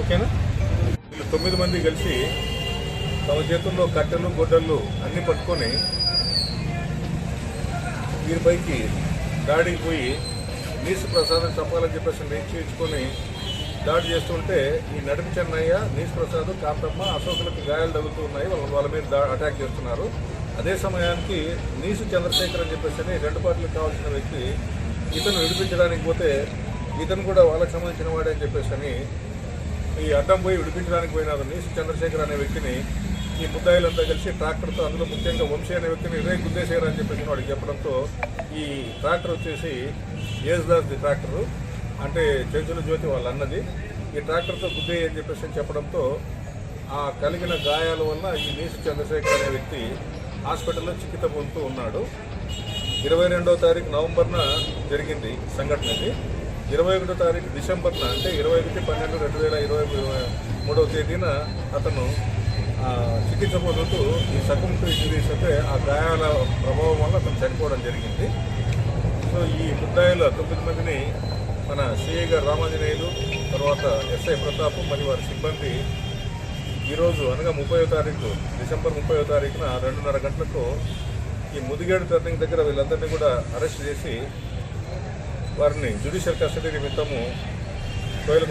ఓకేనా? వీళ్ళు తొమ్మిది మంది కలిసి తమ చేతుల్లో కట్టెలు గొడ్డళ్ళు అన్నీ పట్టుకొని వీరిపైకి దాడికి పోయి నీసు ప్రసాదం చంపాలని చెప్పేసి నిశ్చయించుకొని దాడి చేస్తుంటే ఈ నడిపి చెన్నయ్య నీసు ప్రసాద్ కాంతమ్మ అశోకులకు గాయాలు తగులుతూ ఉన్నాయి. వాళ్ళ వాళ్ళ మీద దా- అటాక్ చేస్తున్నారు. అదే సమయానికి నీసు చంద్రశేఖర్ అని చెప్పేసి అని రెండు పార్టీలకు కావాల్సిన వ్యక్తి ఇతను విడిపించడానికి పోతే ఇతను కూడా వాళ్ళకి సంబంధించిన వాడే అని చెప్పేసి అని ఈ అడ్డం పోయి విడిపించడానికి పోయినారు నీసు చంద్రశేఖర్ అనే వ్యక్తిని ఈ ముద్దాయిలంతా కలిసి ట్రాక్టర్తో అందులో ముఖ్యంగా వంశీ అనే వ్యక్తిని ఇదే గుద్దేశారు అని చెప్పేసి వాడికి చెప్పడంతో ఈ ట్రాక్టర్ వచ్చేసి యేసుదాస్ ది ట్రాక్టరు. అంటే చేతుల జ్యోతి వాళ్ళ అన్నది. ఈ ట్రాక్టర్తో గుద్దేయి అని చెప్పేసి అని చెప్పడంతో ఆ కలిగిన గాయాల వల్ల ఈ నీసు చంద్రశేఖర్ అనే వ్యక్తి హాస్పిటల్లో చికిత్స పొందుతూ ఉన్నాడు. ఇరవై రెండవ తారీఖు నవంబర్న జరిగింది సంఘటన ఇరవై ఒకటో తారీఖు డిసెంబర్న అంటే ఇరవై ఒకటి పన్నెండు రెండు వేల ఇరవై మూడవ తేదీన అతను ఆ, చికిత్స పొందుతూ ఈ సకుంటూ ఇంజరీస్ అంటే ఆ గాయాల ప్రభావం వల్ల అతను చనిపోవడం జరిగింది. సో ఈ ముద్దాయిలో తొమ్మిది మందిని మన సిఐ గారు రామాంజనేయులు తర్వాత ఎస్ఐ ప్రతాప్ మరియు వారి సిబ్బంది ఈరోజు అనగా ముప్పై తారీఖు డిసెంబర్ ముప్పై తారీఖున రెండున్నర గంటలకు ఈ ముదిగేడు టర్నింగ్ దగ్గర వీళ్ళందరినీ కూడా అరెస్ట్ చేసి వారిని జ్యుడిషియల్ కస్టడీ నిమిత్తము కోయిల